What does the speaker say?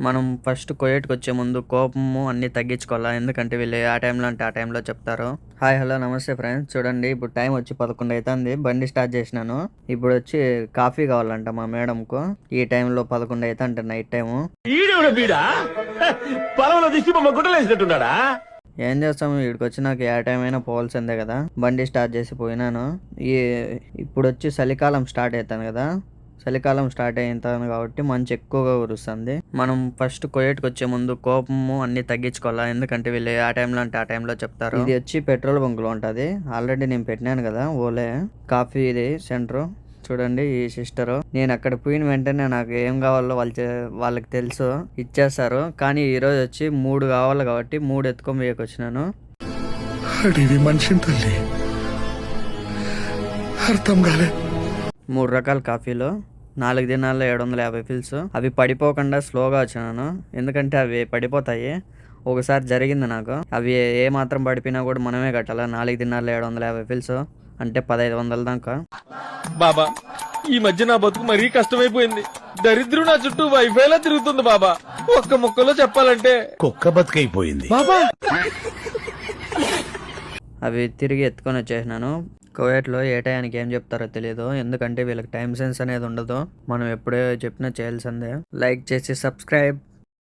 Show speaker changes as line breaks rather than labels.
మనం ఫస్ట్ కోయేట్కి వచ్చే ముందు కోపము అన్ని తగ్గించుకోవాలా? ఎందుకంటే వీళ్ళు ఆ టైంలో అంటే ఆ టైంలో చెప్తారు. హాయ్ హలో నమస్తే ఫ్రెండ్స్ చూడండి ఇప్పుడు టైం వచ్చి పదకొండు అవుతుంది బండి స్టార్ట్ చేసినాను. ఇప్పుడు వచ్చి కాఫీ కావాలంట మా మేడంకు. ఈ టైంలో పదకొండు అవుతా అంటే నైట్ టైము ఏం చేస్తాము ఇక్కడికి వచ్చి నాకు ఏ టైం అయినా పోవాల్సిందే కదా. బండి స్టార్ట్ చేసి పోయినాను. ఈ ఇప్పుడు వచ్చి చలికాలం స్టార్ట్ అవుతాను కదా. చలికాలం స్టార్ట్ అవుతాను కాబట్టి మంచి ఎక్కువగా కురుస్తుంది. మనం ఫస్ట్ కోయేట్కి వచ్చే ముందు కోపము అన్ని తగ్గించుకోవాలా? ఎందుకంటే వీళ్ళు ఆ టైంలో అంటే ఆ టైంలో చెప్తారు. ఇది వచ్చి పెట్రోల్ బంక్లో ఉంటుంది. ఆల్రెడీ నేను పెట్టినాను కదా ఓలే. కాఫీ ఇది సెంటర్. చూడండి ఈ సిస్టర్. నేను అక్కడ పోయిన వెంటనే నాకు ఏం కావాలో వాళ్ళు వాళ్ళకి తెలుసు. ఇచ్చేస్తారు. కానీ ఈ రోజు వచ్చి మూడు కావాలి కాబట్టి మూడు ఎత్తుకొని పోయేకి వచ్చినాను.
మనిషిని తల్లి. అర్థం కాలే.
మూడు రకాల కాఫీలు నాలుగు దినాల్లో ఏడు వందల యాభై ఫిల్స్. అవి పడిపోకుండా స్లోగా వచ్చినాను ఎందుకంటే అవి పడిపోతాయి. ఒకసారి జరిగింది నాకు. అవి ఏ మాత్రం పడిపోయినా కూడా మనమే కట్టాలి? నాలుగు దినాల్లో ఏడు వందల యాభై ఫిల్స్ అంటే పదహైదు వందల దాకా.
బాబా ఈ మధ్య నా బతుకు మరీ కష్టమైపోయింది. దరిద్రం నా చుట్టూ వైఫైలా తిరుగుతుంది బాబా. ఒక్క ముక్కలో చెప్పాలంటే.
కుక్క బతుకైపోయింది.
బాబా!
అవి తిరిగి ఎత్తుకొని వచ్చేసినాను. కువైట్లో ఏ టైంకి ఏం చెప్తారో తెలియదు ఎందుకంటే వీళ్ళకి టైం సెన్స్ అనేది ఉండదు. మనం ఎప్పుడే చెప్పినా చేయాల్సిందే. లైక్ చేసి సబ్స్క్రైబ్.